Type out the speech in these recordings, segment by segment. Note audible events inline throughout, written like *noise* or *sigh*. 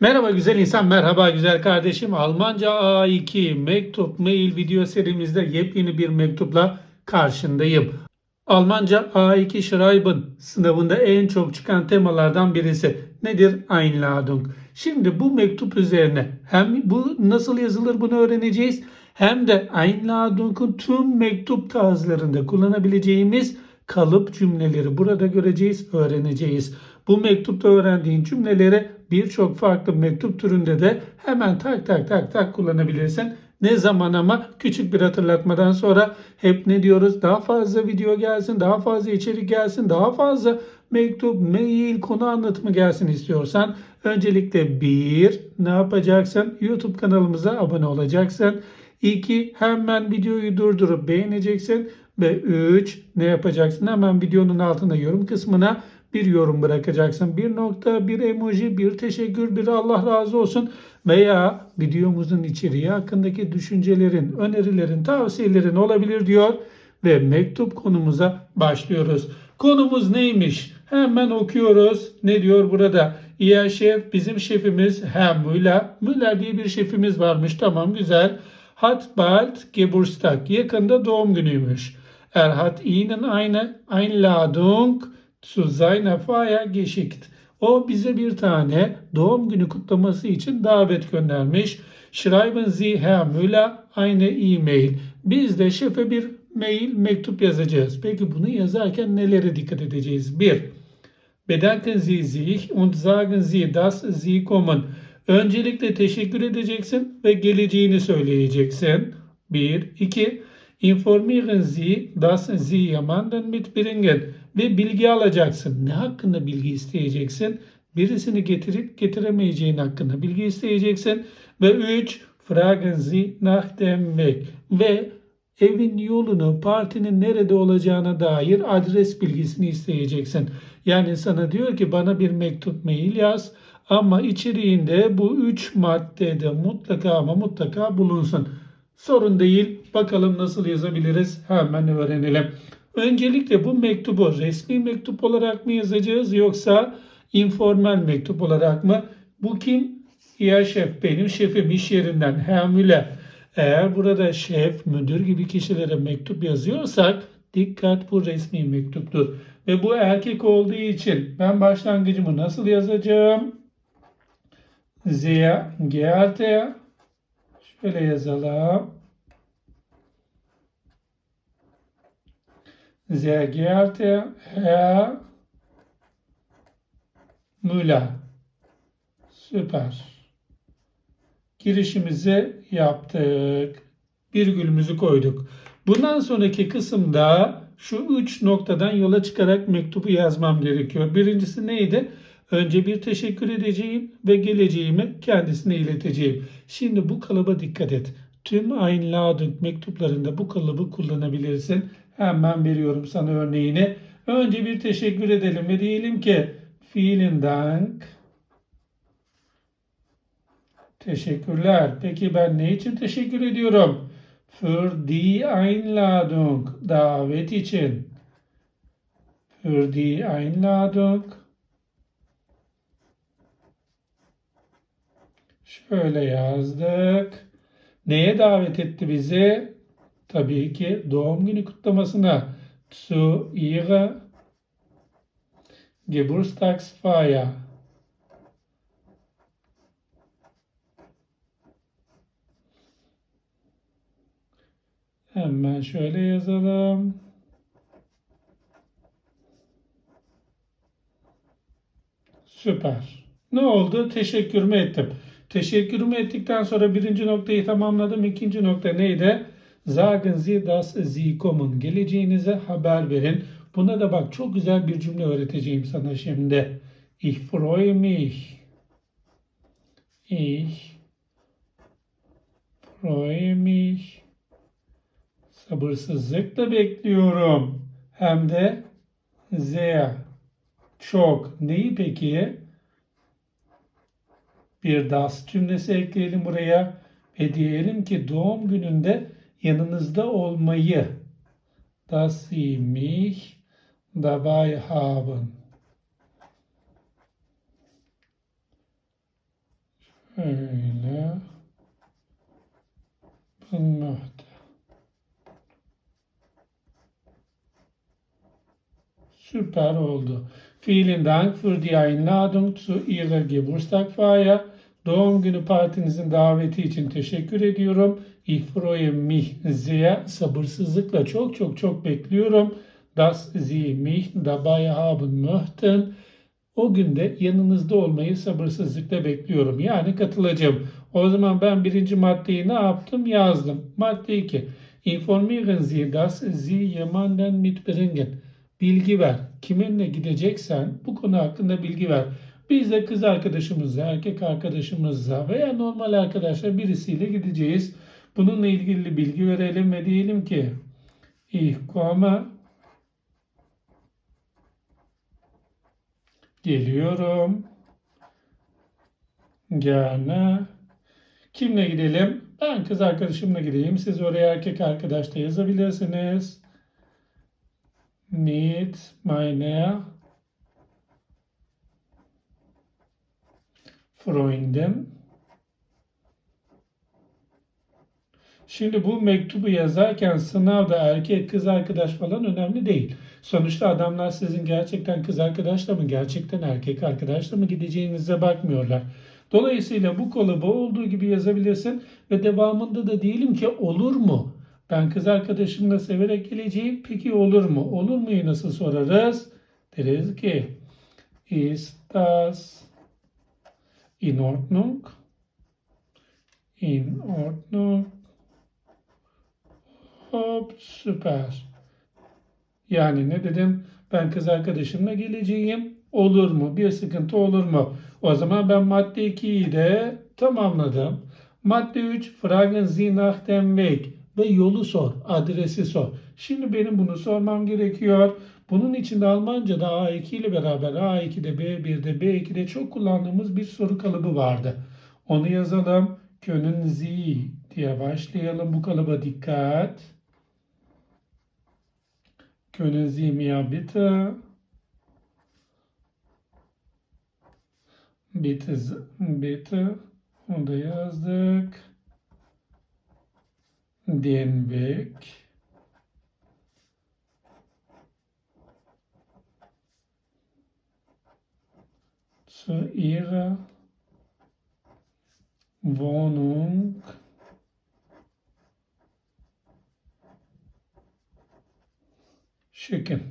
Merhaba güzel insan, merhaba güzel kardeşim. Almanca A2 mektup mail video serimizde yepyeni bir mektupla karşındayım. Almanca A2 Schreiben sınavında en çok çıkan temalardan birisi nedir? Einladung. Şimdi bu mektup üzerine hem bu nasıl yazılır bunu öğreneceğiz hem de Einladung'un tüm mektup tarzlarında kullanabileceğimiz kalıp cümleleri burada göreceğiz, öğreneceğiz. Bu mektupta öğrendiğin cümleleri birçok farklı mektup türünde de hemen tak tak tak tak kullanabilirsin. Ne zaman ama küçük bir hatırlatmadan sonra hep ne diyoruz? Daha fazla video gelsin, daha fazla içerik gelsin, daha fazla mektup, mail, konu anlatımı gelsin istiyorsan öncelikle bir ne yapacaksın? YouTube kanalımıza abone olacaksın. 2. Hemen videoyu durdurup beğeneceksin. Ve 3. Ne yapacaksın? Hemen videonun altında yorum kısmına bir yorum bırakacaksın. Bir nokta, bir emoji, bir teşekkür, bir Allah razı olsun veya videomuzun içeriği hakkındaki düşüncelerin, önerilerin, tavsiyelerin olabilir diyor ve mektup konumuza başlıyoruz. Konumuz neymiş? Hemen okuyoruz. Ne diyor burada? İya şef bizim şefimiz Herr Müller. Müller diye bir şefimiz varmış. Tamam güzel. Hat bald Geburtstag. Yakında doğum günüymüş. Er hat ihnen eine Einladung zu seiner Feier geschickt. O bize bir tane doğum günü kutlaması için davet göndermiş. Schreiben Sie Herr Müller eine E-Mail. Biz de şefe bir mail mektup yazacağız. Peki bunu yazarken nelere dikkat edeceğiz? 1. Bedanken Sie sich und sagen Sie, dass Sie kommen. Öncelikle teşekkür edeceksin ve geleceğini söyleyeceksin. 1. 2. Informieren Sie, dass Sie jemanden mitbringen ve bilgi alacaksın. Ne hakkında bilgi isteyeceksin? Birisini getirip getiremeyeceğin hakkında bilgi isteyeceksin. Ve 3. Fragen Sie nach dem Weg ve evin yolunu, partinin nerede olacağına dair adres bilgisini isteyeceksin. Yani sana diyor ki bana bir mektup mail yaz ama içeriğinde bu üç maddede mutlaka ama mutlaka bulunsun. Sorun değil. Bakalım nasıl yazabiliriz? Hemen öğrenelim. Öncelikle bu mektubu resmi mektup olarak mı yazacağız yoksa informal mektup olarak mı? Bu kim? Ya şef benim şefim iş yerinden Müller. Eğer burada şef, müdür gibi kişilere mektup yazıyorsak dikkat bu resmi mektuptur. Ve bu erkek olduğu için ben başlangıcımı nasıl yazacağım? Sehr geehrter şöyle yazalım. Sehr geehrter Herr Müller. Süper. Girişimizi yaptık. Virgülümüzü koyduk. Bundan sonraki kısımda şu üç noktadan yola çıkarak mektubu yazmam gerekiyor. Birincisi neydi? Önce bir teşekkür edeceğim ve geleceğimi kendisine ileteceğim. Şimdi bu kalıba dikkat et. Tüm Einladung mektuplarında bu kalıbı kullanabilirsin. Hemen veriyorum sana örneğini. Önce bir teşekkür edelim ve diyelim ki Vielen Dank. Teşekkürler. Peki ben ne için teşekkür ediyorum? Für die Einladung. Davet için. Für die Einladung. Şöyle yazdık. Neye davet etti bizi? Tabii ki doğum günü kutlamasına. Zu ihrer Geburtstagsfeier. Hemen şöyle yazalım. Süper. Ne oldu? Teşekkürümü ettim. Teşekkürümü ettikten sonra birinci noktayı tamamladım. İkinci nokta neydi? Sagen Sie, dass Sie kommen. Geleceğinize haber verin. Buna da bak çok güzel bir cümle öğreteceğim sana şimdi. Ich freue mich. Ich freue mich. Sabırsızlıkla bekliyorum. Hem de sehr. Çok. Neyi peki? Bir das cümlesi ekleyelim buraya ve diyelim ki doğum gününde yanınızda olmayı dass Sie mich dabei haben. Öyle. Bunmöchte. Süper oldu. Vielen Dank für die Einladung zu Ihrer Geburtstagfeier. Doğum günü partinizin daveti için teşekkür ediyorum. Ich freue mich. Sabırsızlıkla çok çok çok bekliyorum. Dass Sie mich dabei haben möchten. O günde yanınızda olmayı sabırsızlıkla bekliyorum. Yani katılacağım. O zaman ben birinci maddeyi ne yaptım? Yazdım. Madde 2. Informieren Sie, dass Sie jemanden mitbringen. Bilgi ver. Kiminle gideceksen bu konu hakkında bilgi ver. Biz de kız arkadaşımızla, erkek arkadaşımızla veya normal arkadaşlar birisiyle gideceğiz. Bununla ilgili bilgi verelim ve diyelim ki Ich komme Geliyorum. Gerne. Kimle gidelim? Ben kız arkadaşımla gideyim. Siz oraya erkek arkadaş da yazabilirsiniz. Mit meiner Freundin. Şimdi bu mektubu yazarken sınavda erkek kız arkadaş falan önemli değil. Sonuçta adamlar sizin gerçekten kız arkadaşla mı gerçekten erkek arkadaşla mı gideceğinize bakmıyorlar. Dolayısıyla bu kalıbı olduğu gibi yazabilirsin ve devamında da diyelim ki olur mu? Ben kız arkadaşımla severek geleceğim. Peki olur mu? Olur muyu nasıl sorarız? Deriz ki ist das in Ordnung? In Ordnung. Hop süper. Yani ne dedim? Ben kız arkadaşımla geleceğim. Olur mu? Bir sıkıntı olur mu? O zaman ben madde 2'yi de tamamladım. Madde 3 Fragen Sie nach dem Weg ve yolu sor, adresi sor. Şimdi benim bunu sormam gerekiyor. Bunun için de Almanca'da A2 ile beraber A2'de, B1'de, B2'de çok kullandığımız bir soru kalıbı vardı. Onu yazalım. Können Sie diye başlayalım. Bu kalıba dikkat. Können Sie mir bitte bitte bitte onu yazdık. Den Weg zu Ihrer Wohnung schicken.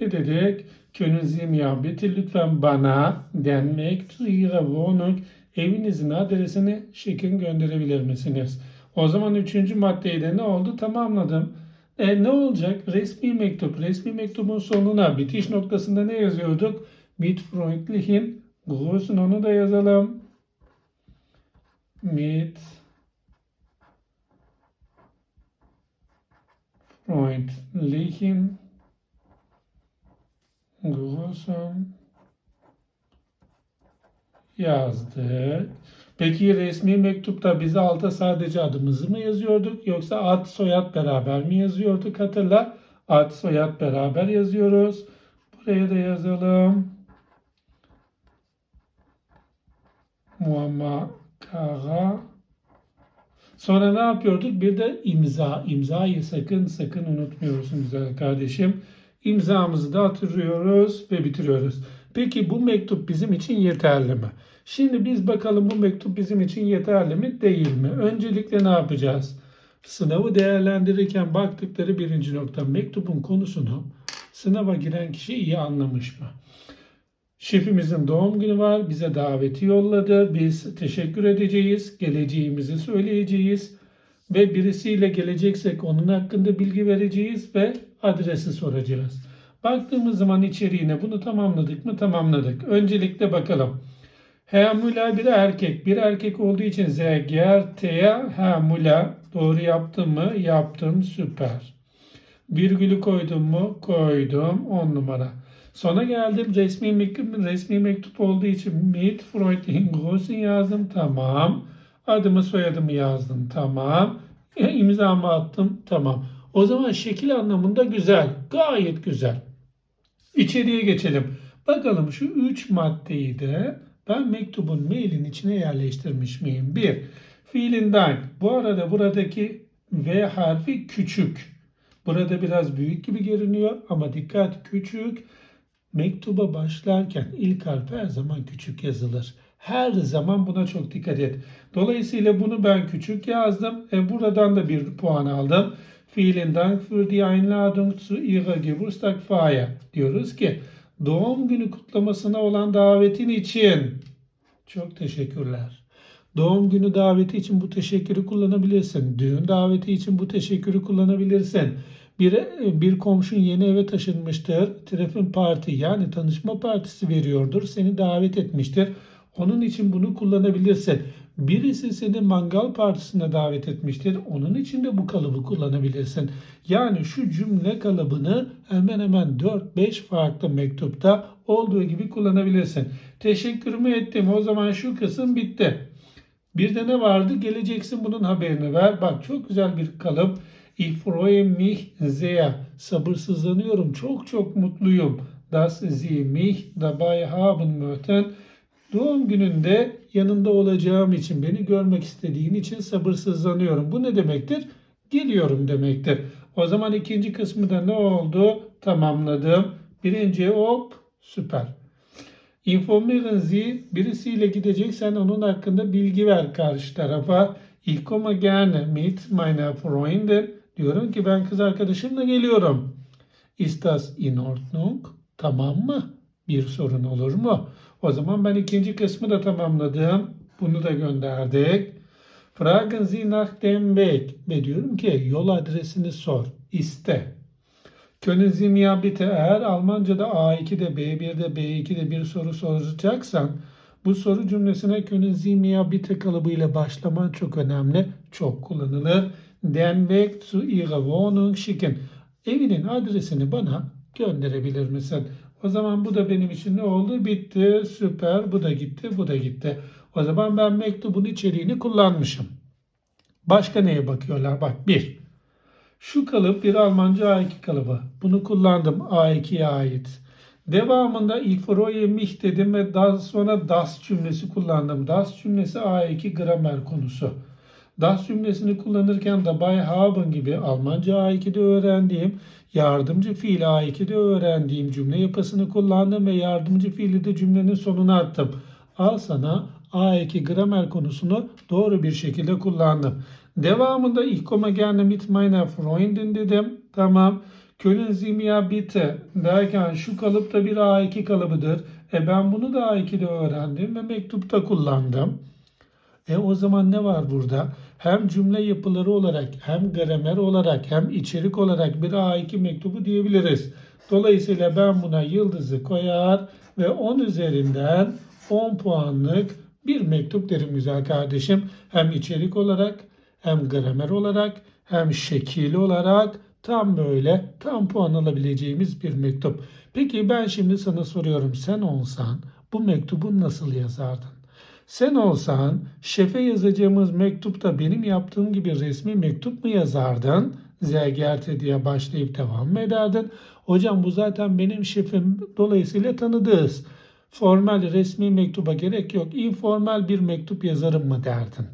Ne dedik? Können Sie mir bitte lütfen bana den Weg zu Ihrer Wohnung evinizin adresini şekin gönderebilir misiniz? O zaman üçüncü maddeyi de ne oldu? Tamamladım. E, ne olacak? Resmi mektup. Resmi mektubun sonuna bitiş noktasında ne yazıyorduk? Mit freundlichen Grüßen onu da yazalım. Mit freundlichen Grüßen yazdık. Peki resmi mektupta bize alta sadece adımızı mı yazıyorduk yoksa ad soyad beraber mi yazıyorduk? Hatırla ad soyad beraber yazıyoruz. Buraya da yazalım. Muamma Kara. Sonra ne yapıyorduk? Bir de imza. İmzayı sakın sakın unutmuyorsun güzel kardeşim. İmzamızı da hatırlıyoruz ve bitiriyoruz. Peki bu mektup bizim için yeterli mi? Şimdi biz bakalım bu mektup bizim için yeterli mi değil mi? Öncelikle ne yapacağız? Sınavı değerlendirirken baktıkları birinci nokta mektubun konusunu sınava giren kişi iyi anlamış mı? Şefimizin doğum günü var. Bize daveti yolladı. Biz teşekkür edeceğiz. Geleceğimizi söyleyeceğiz. Ve birisiyle geleceksek onun hakkında bilgi vereceğiz ve adresi soracağız. Baktığımız zaman içeriğine bunu tamamladık mı? Tamamladık. Öncelikle bakalım. Müller bir erkek. Bir erkek olduğu için geehrter Herr Müller. Doğru yaptım mı? Yaptım. Süper. Virgülü koydum mu? Koydum. 10 numara. Sona geldim. Resmi mektup, resmi mektup olduğu için mit freundlichen Grüßen yazdım. Tamam. Adımı soyadımı yazdım. Tamam. E, *laughs* imzamı attım. Tamam. O zaman şekil anlamında güzel. Gayet güzel. İçeriye geçelim. Bakalım şu üç maddeyi de ben mektubun mailin içine yerleştirmiş miyim? Bir, fiilin dank. Bu arada buradaki V harfi küçük. Burada biraz büyük gibi görünüyor ama dikkat küçük. Mektuba başlarken ilk harf her zaman küçük yazılır. Her zaman buna çok dikkat et. Dolayısıyla bunu ben küçük yazdım. E buradan da bir puan aldım. Vielen Dank für die Einladung zu Ihrer Geburtstagfeier. Diyoruz ki doğum günü kutlamasına olan davetin için çok teşekkürler. Doğum günü daveti için bu teşekkürü kullanabilirsin. Düğün daveti için bu teşekkürü kullanabilirsin. Bir, bir komşun yeni eve taşınmıştır. Trefin parti yani tanışma partisi veriyordur. Seni davet etmiştir. Onun için bunu kullanabilirsin. Birisi seni mangal partisine davet etmiştir. Onun için de bu kalıbı kullanabilirsin. Yani şu cümle kalıbını hemen hemen 4-5 farklı mektupta olduğu gibi kullanabilirsin. Teşekkürümü ettim. O zaman şu kısım bitti. Bir de ne vardı? Geleceksin bunun haberini ver. Bak çok güzel bir kalıp. Ich freue mich sehr. Sabırsızlanıyorum. Çok çok mutluyum. Dass Sie mich dabei haben möchten. Doğum gününde yanında olacağım için, beni görmek istediğin için sabırsızlanıyorum. Bu ne demektir? Geliyorum demektir. O zaman ikinci kısmı da ne oldu? Tamamladım. Birinci hop süper. Informieren Sie birisiyle gideceksen onun hakkında bilgi ver karşı tarafa. Ich komme gerne mit meiner Freundin. Diyorum ki ben kız arkadaşımla geliyorum. Ist das in Ordnung? Tamam mı? Bir sorun olur mu? O zaman ben ikinci kısmı da tamamladım. Bunu da gönderdik. Fragen Sie nach dem Weg. Ve diyorum ki yol adresini sor. İste. Können Sie mir bitte eğer Almanca'da A2'de, B1'de, B2'de bir soru soracaksan bu soru cümlesine Können Sie mir bitte kalıbıyla başlaman çok önemli. Çok kullanılır. Den Weg zu Ihrer Wohnung schicken. Evinin adresini bana gönderebilir misin? O zaman bu da benim için ne oldu? Bitti. Süper. Bu da gitti. Bu da gitti. O zaman ben mektubun içeriğini kullanmışım. Başka neye bakıyorlar? Bak bir. Şu kalıp bir Almanca A2 kalıbı. Bunu kullandım A2'ye ait. Devamında ich freue mich dedim ve daha sonra das cümlesi kullandım. Das cümlesi A2 gramer konusu. Das cümlesini kullanırken dabei haben gibi Almanca A2'de öğrendiğim, yardımcı fiil A2'de öğrendiğim cümle yapısını kullandım ve yardımcı fiili de cümlenin sonuna attım. Al sana A2 gramer konusunu doğru bir şekilde kullandım. Devamında ich komme gerne mit meiner Freundin dedim. Tamam. Können Sie mir bitte derken şu kalıp da bir A2 kalıbıdır. E ben bunu da A2'de öğrendim ve mektupta kullandım. E o zaman ne var burada? Hem cümle yapıları olarak hem gramer olarak hem içerik olarak bir A2 mektubu diyebiliriz. Dolayısıyla ben buna yıldızı koyar ve 10 üzerinden 10 puanlık bir mektup derim güzel kardeşim. Hem içerik olarak hem gramer olarak hem şekil olarak tam böyle tam puan alabileceğimiz bir mektup. Peki ben şimdi sana soruyorum sen olsan bu mektubu nasıl yazardın? Sen olsan şefe yazacağımız mektupta benim yaptığım gibi resmi mektup mu yazardın? Zergerte diye başlayıp devam mı ederdin? Hocam bu zaten benim şefim dolayısıyla tanıdığız. Formal resmi mektuba gerek yok. informal bir mektup yazarım mı derdin?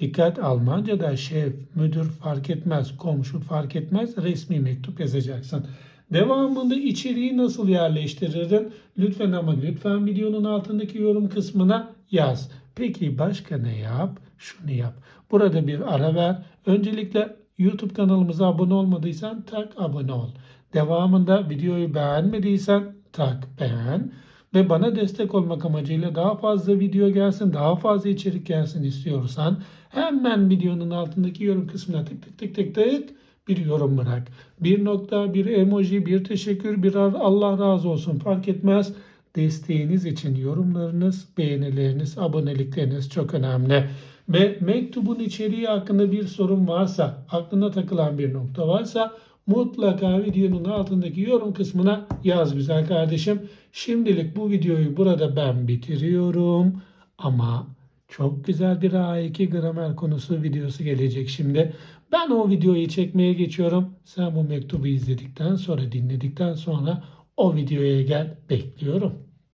Dikkat Almanca'da şef, müdür fark etmez, komşu fark etmez resmi mektup yazacaksın. Devamında içeriği nasıl yerleştirirdin? Lütfen ama lütfen videonun altındaki yorum kısmına yaz. Peki başka ne yap? Şunu yap. Burada bir ara ver. Öncelikle YouTube kanalımıza abone olmadıysan tak abone ol. Devamında videoyu beğenmediysen tak beğen. Ve bana destek olmak amacıyla daha fazla video gelsin, daha fazla içerik gelsin istiyorsan hemen videonun altındaki yorum kısmına tık tık tık tık tık bir yorum bırak. Bir nokta, bir emoji, bir teşekkür, bir Allah razı olsun fark etmez. Desteğiniz için yorumlarınız, beğenileriniz, abonelikleriniz çok önemli. Ve mektubun içeriği hakkında bir sorun varsa, aklına takılan bir nokta varsa mutlaka videonun altındaki yorum kısmına yaz güzel kardeşim. Şimdilik bu videoyu burada ben bitiriyorum. Ama çok güzel bir A2 gramer konusu videosu gelecek şimdi. Ben o videoyu çekmeye geçiyorum. Sen bu mektubu izledikten sonra, dinledikten sonra O videoya gel bekliyorum.